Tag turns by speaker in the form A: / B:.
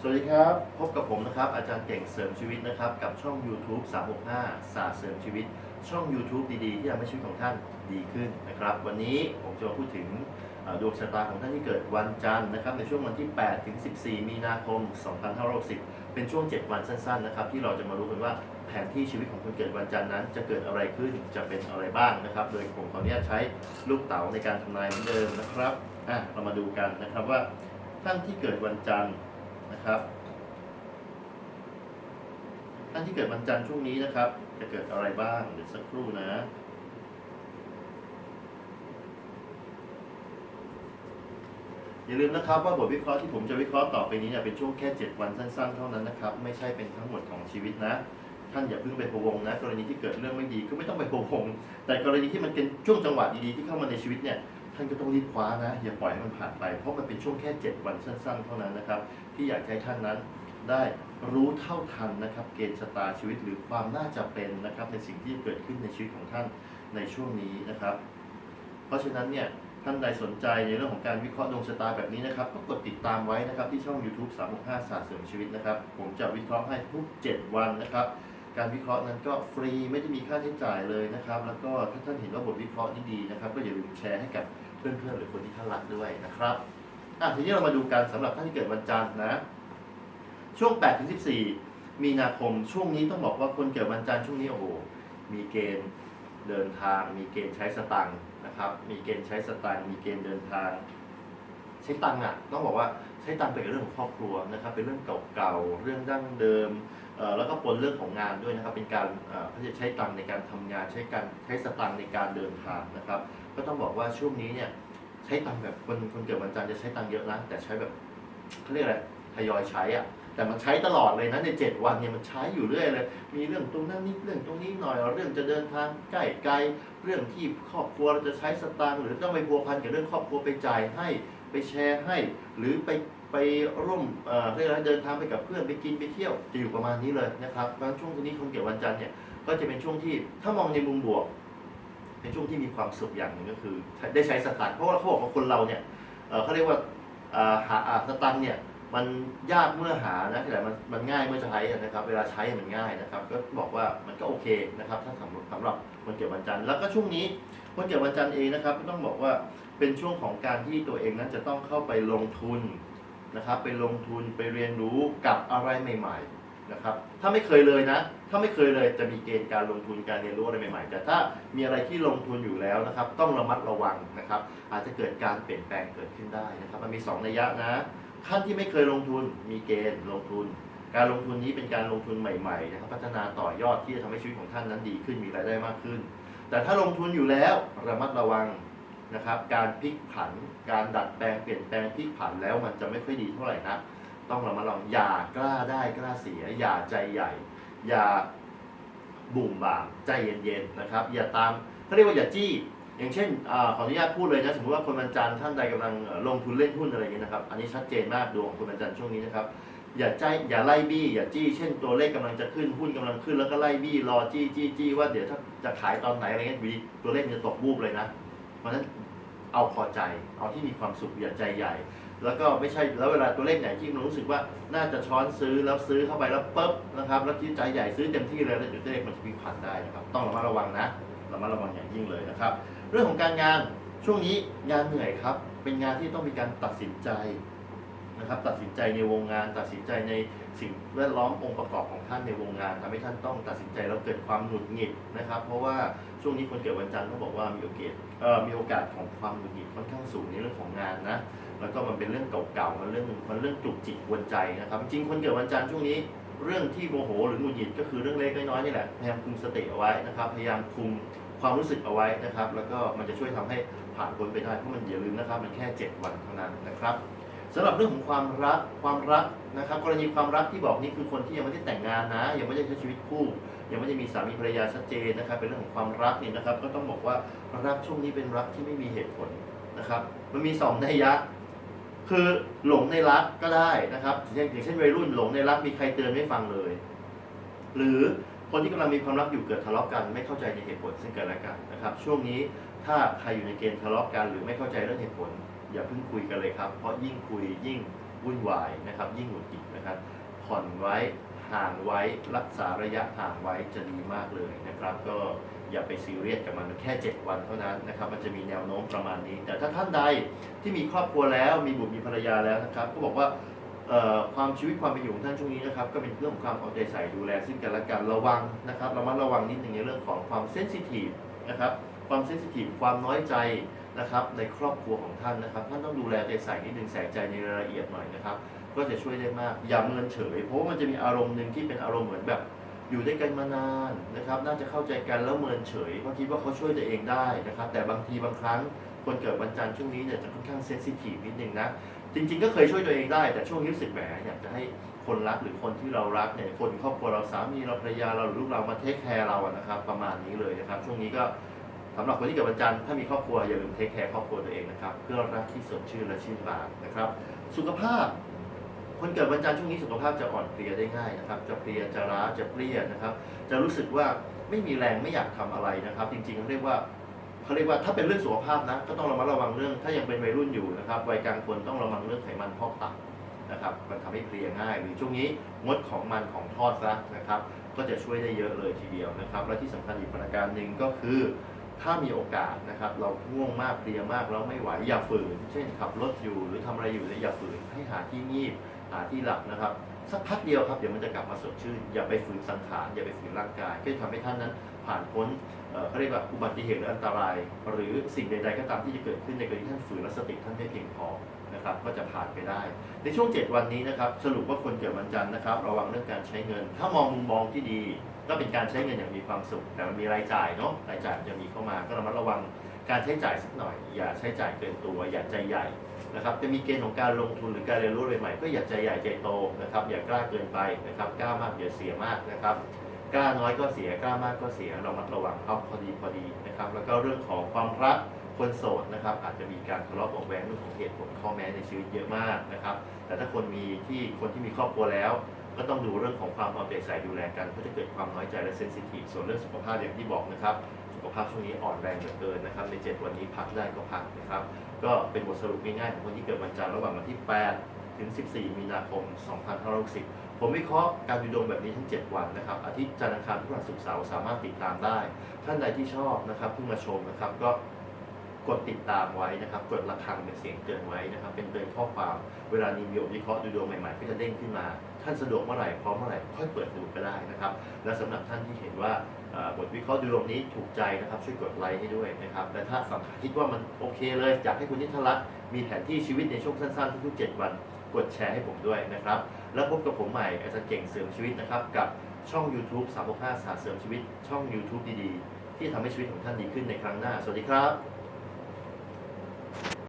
A: สวัสดีครับ พบกับผมนะครับอาจารย์เก่งเสริมชีวิตนะครับ กับช่อง YouTube 365ศาสตร์เสริมชีวิต ช่อง YouTube ดีๆ ที่ทำให้ชีวิตของท่านดีขึ้นนะครับ วันนี้ผมจะมาพูดถึงดวงชะตาของท่านที่เกิดวันจันทร์นะครับ ในช่วงวันที่ 8 ถึง 14 มีนาคม 2560 เป็นช่วง 7 วันสั้นๆ นะครับ ที่เราจะมารู้กันว่าแผนที่ชีวิตของคนเกิดวันจันทร์นั้น จะเกิดอะไรขึ้นจะเป็นอะไรบ้างนะครับ โดยผมขออนุญาตใช้ลูกเต๋าในการทำนายเหมือนเดิมนะครับอะเรามาดูกันนะครับว่าท่านที่เกิดวันจันทร์ นะครับท่านที่เกิดวันจันทร์ช่วงนี้นะครับ จะเกิดอะไรบ้างเดี๋ยวสักครู่นะอย่าลืมนะครับว่าบทวิเคราะห์ที่ผมจะวิเคราะห์ต่อไปนี้เนี่ยเป็นช่วงแค่ 7 วันสั้นๆ เท่านั้นนะครับ ไม่ใช่เป็นทั้งหมดของชีวิตนะ ท่านอย่าเพิ่งไปพะวงนะ กรณีที่เกิดเรื่องไม่ดีก็ไม่ต้องไปพะวง แต่กรณีที่มันเป็นช่วงจังหวะดีๆที่เข้ามาในชีวิตเนี่ย ท่านก็ต้องรีบคว้านะ อย่าปล่อยให้มันผ่านไป เพราะมันเป็นช่วงแค่ 7 วันสั้น ๆ เท่านั้นนะครับ ที่อยากให้ท่านนั้นได้รู้เท่าทันนะครับ เกณฑ์ชะตาชีวิตหรือความน่าจะเป็นนะครับ ในสิ่งที่เกิดขึ้นในชีวิตของท่านในช่วงนี้นะครับ เพราะฉะนั้นเนี่ยท่านใดสนใจในเรื่องของการวิเคราะห์ดวงชะตาแบบนี้นะครับ ก็กดติดตามไว้นะครับที่ช่อง YouTube 365ศาสตร์เสริมชีวิตนะครับ ผมจะวิเคราะห์ให้ทุก 7 วันนะครับการวิเคราะห์นั้นก็ฟรีไม่ได้มีค่าใช้จ่ายเลยนะครับ แล้วก็ถ้าท่านเห็นว่าบทวิเคราะห์นี้ดีนะครับ ก็อย่าลืมแชร์ให้กับ พื่อนๆหรือคนที่ท่านรักด้วยนะครับอะทีนี้เรามาดูกันสำหรับท่านที่เกิดวันจันทร์นะ ช่วง8ถึง14 มีนาคมช่วงนี้ต้องบอกว่าคนเกิดวันจันทร์ช่วงนี้โอ้โหมีเกณฑ์เดินทาง มีเกณฑ์ใช้สตังค์นะครับ มีเกณฑ์ใช้สตังค์มีเกณฑ์เดินทาง ใช้ตังค์อะต้องบอกว่าใช้ตังค์ไปกับเรื่องของครอบครัวนะครับ เป็นเรื่องเก่าๆเรื่องดั้งเดิม แล้วก็ปนเรื่องของงานด้วยนะครับ เป็นการเขาจะใช้ตังในการทำงาน ใช้การใช้สตังในการเดินทางนะครับ ก็ต้องบอกว่าช่วงนี้เนี่ยใช้ตังแบบคนคนเกิดวันจันทร์จะใช้ตังเยอะนะแต่ใช้แบบเขาเรียกอะไรทยอยใช้อะแต่มันใช้ตลอดเลยนะใน7วันเนี่ยมันใช้อยู่เรื่อยเลย มีเรื่องตรงนั้นนิดเรื่องตรงนี้หน่อย เรื่องจะเดินทางใกล้ไกล เรื่องที่ครอบครัวเราจะใช้สตางค์หรือต้องไปพัวพันกับเรื่องครอบครัวไปจ่ายให้ไปแชร์ให้ หรือไป ไปร่วมเอ่อเรียกอะไรเดินทางไปกับเพื่อนไปกินไปเที่ยวจะอยู่ประมาณนี้เลยนะครับดังช่วงนี้คนเกิดวันจันทร์เนี่ยก็จะเป็นช่วงที่ถ้ามองในมุมบวกเป็นช่วงที่มีความสุขอย่างหนึ่งก็คือ ได้ใช้สตางค์เพราะว่าเขาบอกว่าคนเราเนี่ยเขาเรียกว่าหาสตางค์เนี่ยมันยากเมื่อหานะแต่มันมันง่ายเมื่อใช้นะครับ เวลาใช้มันง่ายนะครับ ก็บอกว่ามันก็โอเคนะครับ ถ้าสำหรับสำหรับคนเกิดวันจันทร์แล้วก็ช่วงนี้คนเกิดวันจันทร์เองนะครับก็ต้องบอกว่าเป็นช่วงของการที่ตัวเองนั้นจะต้องเข้าไปลงทุน นะครับไปลงทุนไปเรียนรู้กับอะไรใหม่ ๆนะครับ ถ้าไม่เคยเลยนะ ถ้าไม่เคยเลยจะมีเกณฑ์การลงทุนการเรียนรู้อะไรใหม่ๆ แต่ถ้ามีอะไรที่ลงทุนอยู่แล้วนะครับ ต้องระมัดระวังนะครับ อาจจะเกิดการเปลี่ยนแปลงเกิดขึ้นได้นะครับ มันมีสองนัยยะนะขั้นที่ไม่เคยลงทุนมีเกณฑ์ลงทุน การลงทุนนี้เป็นการลงทุนใหม่ๆนะครับพัฒนาต่อยอดที่จะทำให้ชีวิตของท่านนั้นดีขึ้นมีรายได้มากขึ้น แต่ถ้าลงทุนอยู่แล้วระมัดระวัง นะครับการพลิกผัน การดัดแปลงเปลี่ยนแปลงพลิกผันแล้วมันจะไม่ค่อยดีเท่าไหร่นะต้องระมัดระวังอย่ากล้าได้กล้าเสีย อย่าใจใหญ่ อย่าบุ่มบ่ามใจเย็นๆนะครับ อย่าตามเขาเรียกว่าอย่าจี้ อย่างเช่นอขออนุญาตพูดเลยนะสมมติว่าคนวันจันทร์ท่านใดกำลังลงทุนเล่นหุ้นอะไรอย่างเงี้ยนะครับ อันนี้ชัดเจนมากดวงคนวันจันทร์ช่วงนี้นะครับอย่าใจอย่าไล่บี้อย่าจี้เช่นตัวเลขกำลังจะขึ้นหุ้นกำลังขึ้นแล้วก็ไล่บี้รอจี้จี้จี้ว่าเดี๋ยวถ้าจะขายตอนไหนอะไรเงี้ยดีตัวเลขมันจะตกบูบเลยนะ เพราะฉะนั้น เอาพอใจ เอาที่มีความสุขอย่าใจใหญ่ แล้วก็ไม่ใช่แล้วเวลาตัวเลขไหนที่มันรู้สึกว่าน่าจะช้อนซื้อแล้วซื้อเข้าไปแล้วปุ๊บนะครับแล้วที่ใจใหญ่ซื้อเต็มที่เลยแล้วเดี๋ยวตัวเลขมันจะพิกผันได้นะครับ ต้องระมัดระวังนะระมัดระวังอย่างยิ่งเลยนะครับ เรื่องของการงานช่วงนี้งานเหนื่อยครับ เป็นงานที่ต้องมีการตัดสินใจ นะครับตัดสินใจในวงงาน ตัดสินใจในสิ่งแวดล้อมองค์ประกอบของท่านในวงงานทำให้ท่านต้องตัดสินใจแล้วเกิดความหงุดหงิดนะครับ เพราะว่าช่วงนี้คนเกิดวันจันทร์เขาบอกว่ามีโอกาสเอ่อมีโอกาสของความหงุดหงิดค่อนข้างสูงในเรื่องของงานนะแล้วก็มันเป็นเรื่องเก่าๆมันเรื่องมันเรื่องจุกจิกกวนใจนะครับ จริงคนเกิดวันจันทร์ช่วงนี้เรื่องที่โมโหหรือหงุดหงิดก็คือเรื่องเล็กน้อยนี่แหละพยายามคุมสติเอาไว้นะครับพยายามคุมความรู้สึกเอาไว้นะครับ แล้วก็มันจะช่วยทำให้ผ่านพ้นไปได้เพราะมันอย่าลืมนะครับ มันแค่ 7 วันเท่านั้นนะครับ สำหรับเรื่องของความรักความรักนะครับกรณีความรักที่บอกนี่คือคนที่ยังไม่ได้แต่งงานนะ ยังไม่ได้ใช้ชีวิตคู่ ยังไม่ได้มีสามีภรรยาชัดเจนนะครับ เป็นเรื่องของความรักนี่นะครับ ก็ต้องบอกว่ารักช่วงนี้เป็นรักที่ไม่มีเหตุผลนะครับ มันมีสองนัยยะ คือหลงในรักก็ได้นะครับอย่างอย่างเช่นวัยรุ่นหลงในรักมีใครเตือนไม่ฟังเลย หรือคนที่กำลังมีความรักอยู่เกิดทะเลาะกัน ไม่เข้าใจในเหตุผลซึ่งกันและกันนะครับ ช่วงนี้ถ้าใครอยู่ในเกณฑ์ทะเลาะกันหรือไม่เข้าใจเรื่องเหตุผล อย่าเพิ่งคุยกันเลยครับ เพราะยิ่งคุยยิ่งวุ่นวายนะครับ ยิ่งหงุดหงิดนะครับ ผ่อนไว้ห่างไว้รักษาระยะห่างไว้จะดีมากเลยนะครับ ก็อย่าไปซีเรียสกับมันแค่ 7 วันเท่านั้นนะครับ มันจะมีแนวโน้มประมาณนี้ แต่ถ้าท่านใดที่มีครอบครัวแล้วมีบุตรมีภรรยาแล้วนะครับ ก็บอกว่าความชีวิตความเป็นอยู่ของท่านช่วงนี้นะครับก็เป็นเรื่องของความเอาใจใส่ดูแลซึ่งกันและกันระวังนะครับระมัดระวังนิดหนึ่งในเรื่องของความเซนซิทีฟนะครับความเซนซิทีฟความน้อยใจ นะครับในครอบครัวของท่านนะครับท่านต้องดูแลใจใส่นิดนึงใส่ใจในรายละเอียดหน่อยนะครับ ก็จะช่วยได้มากอย่าเมินเฉย เพราะมันจะมีอารมณ์หนึ่งที่เป็นอารมณ์เหมือนแบบ อยู่ด้วยกันมานานนะครับน่าจะเข้าใจกันแล้วเมินเฉยเพราะคิดว่าเขาช่วยตัวเองได้นะครับ แต่บางทีบางครั้งคนเกิดวันจันทร์ช่วงนี้เนี่ยจะค่อนข้างเซนซิทีฟนิดนึงนะจริง ๆ ก็เคยช่วยตัวเองได้แต่ช่วงนี้รู้สึกแหมอยากจะให้คนรักหรือคนที่เรารักเนี่ยคนครอบครัวเราสามีเราภรรยาเราหรือลูกเรามาเทคแคร์เราอะนะครับ ประมาณนี้เลยนะครับ ช่วงนี้ก็ สำหรับคนที่เกิดวันจันทร์ถ้ามีครอบครัวอย่าลืมเทคแคร์ครอบครัวตัวเองนะครับ เพื่อรักที่สดชื่นและชื่นบานนะครับ สุขภาพ คนเกิดวันจันทร์ช่วงนี้สุขภาพจะอ่อนเพลียได้ง่ายนะครับ จะเพลียจะล้าจะเปรี้ยนะครับ จะรู้สึกว่าไม่มีแรงไม่อยากทำอะไรนะครับ จริงๆเขาเรียกว่าเขาเรียกว่าถ้าเป็นเรื่องสุขภาพนะก็ต้องระมัดระวังเรื่อง ถ้ายังเป็นวัยรุ่นอยู่นะครับวัยกลางคนต้องระวังเรื่องไขมันพอกตับนะครับมันทำให้เพลียง่าย หรือช่วงนี้งดของมันของทอดซะนะครับ ก็จะช่วยได้เยอะเลยทีเดียวนะครับ และที่สำคัญอีกประการหนึ่งก็คือ ถ้ามีโอกาสนะครับ เราง่วงมากเพลียมากแล้วไม่ไหวอย่าฝืน เช่นขับรถอยู่หรือทำอะไรอยู่เนี่ยอย่าฝืนให้หาที่งีบหาที่หลับนะครับสักพักเดียวครับเดี๋ยวมันจะกลับมาสดชื่น อย่าไปฝืนสังขารอย่าไปฝืนร่างกายก็จะทำให้ท่านนั้นผ่านพ้นเขาเรียกว่าอุบัติเหตุหรืออันตราย หรือสิ่งใด ๆ ก็ตามที่จะเกิดขึ้นในกรณีที่ท่านฝืนและสติท่านไม่เพียงพอนะครับ ก็จะผ่านไปได้ ในช่วง 7 วันนี้นะครับ สรุปว่าคนเกิดวันจันทร์นะครับ ระวังเรื่องการใช้เงิน ถ้ามองมุมมองที่ดี ก็เป็นการใช้เงินอย่างมีความสุข แต่มันมีรายจ่ายเนาะรายจ่ายจะมีเข้ามาก็ระมัดระวังการใช้จ่ายสักหน่อย อย่าใช้จ่ายเกินตัวอย่าใจใหญ่นะครับจะมีเกณฑ์ของการลงทุนหรือการเรียนรู้ใหม่ก็อย่าใจใหญ่ใจโตนะครับอย่ากล้าเกินไปนะครับกล้ามากอย่าเสียมากนะครับกล้าน้อยก็เสียกล้ามากก็เสียเรามัดระวังเอาพอดีพอดีนะครับแล้วก็เรื่องของความรักคนโสดนะครับอาจจะมีการทะเลาะเบาะแวงเรื่องของเหตุผลข้อแม้ในชีวิตเยอะมากนะครับแต่ถ้าคนมีที่คนที่มีครอบครัวแล้ว ก็ต้องดูเรื่องของความเอาใจใส่ดูแลกันก็จะเกิดความน้อยใจและเซนซิทีฟส่วนเรื่องสุขภาพอย่างที่บอกนะครับ สุขภาพช่วงนี้อ่อนแรงเหลือเกินนะครับ ใน 7 วันนี้พักได้ก็พักนะครับ ก็เป็นบทสรุปง่ายๆของคนที่เกิดวันจันทร์ระหว่างวันที่ 8 ถึง 14 มีนาคม 2560 ผมวิเคราะห์การดูดวงแบบนี้ทั้ง 7 วันนะครับ อาทิตย์จันทร์อังคารพฤหัสศุกร์เสาร์สามารถติดตามได้ ท่านใดที่ชอบนะครับเพิ่งมาชมนะครับก็ กดติดตามไว้นะครับ กดระฆังเป็นเสียงเตือนไว้นะครับ เป็นเตือนข้อความ เวลามีวิววิเคราะห์ดูดวงใหม่ๆ ก็จะเด้งขึ้นมา ท่านสะดวกเมื่อไหร่พร้อมเมื่อไหร่ค่อยเปิดดูก็ได้นะครับ และสำหรับท่านที่เห็นว่าบทวิเคราะห์ดูดวงนี้ถูกใจนะครับ ช่วยกดไลค์ให้ด้วยนะครับและถ้าสังคิดว่ามันโอเคเลยอยากให้คุณนิทรัตน์มีแผนที่ชีวิตในช่วงสั้นๆทุกๆ7วันกดแชร์ให้ผมด้วยนะครับ แล้วพบกับผมใหม่อาจารย์เก่งเสริมชีวิตนะครับกับช่อง YouTube 365สาเสริมชีวิต ช่อง YouTube ดีๆ ที่ทำให้ชีวิตของท่านดีขึ้นในครั้งหน้า สวัสดีครับ